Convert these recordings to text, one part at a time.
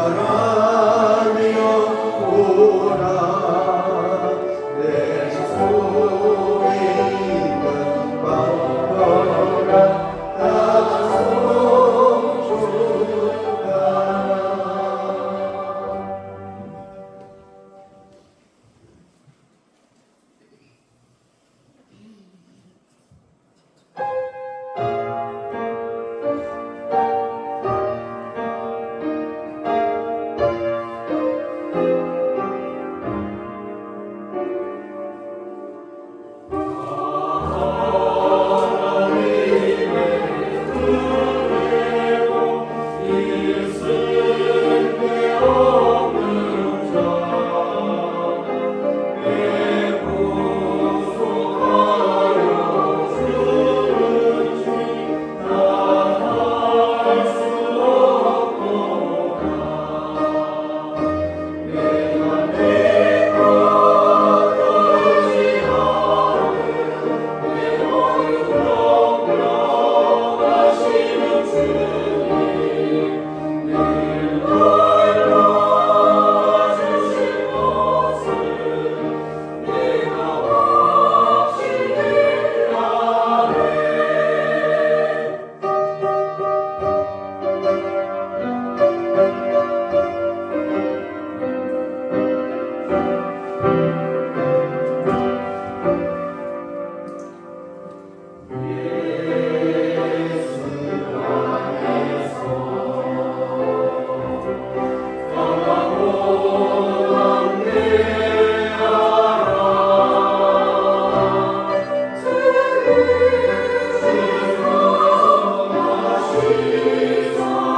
바라 Lord.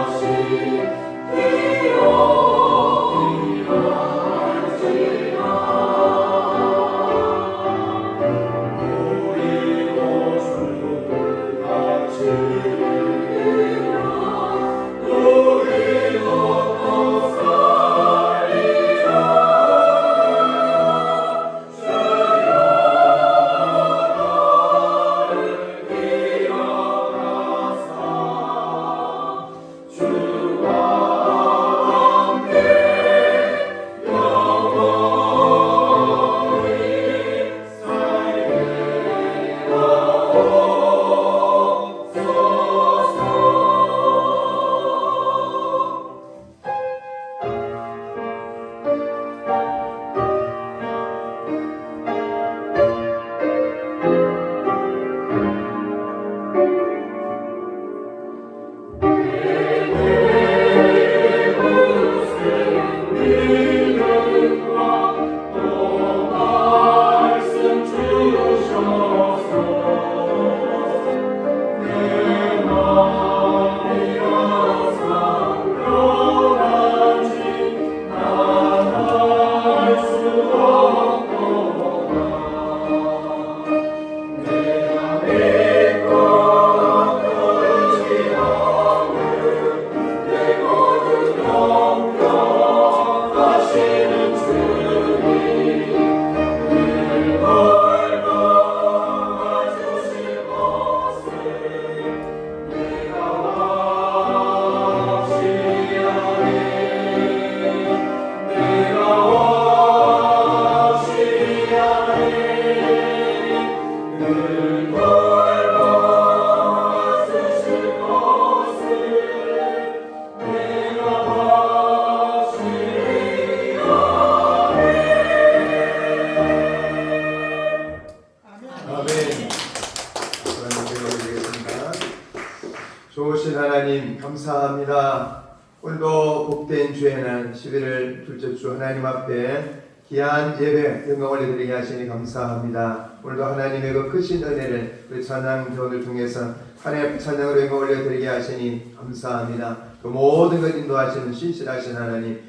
좋으신 하나님 감사합니다. 오늘도 복된 주의 날 11월 둘째 주 하나님 앞에 귀한 예배 영광 올려드리게 하시니 감사합니다. 오늘도 하나님의 그 크신 은혜를 우리 찬양 교훈을 통해서 하나님 찬양으로 영광 올려드리게 하시니 감사합니다. 그 모든 것 인도하시는 신실하신 하나님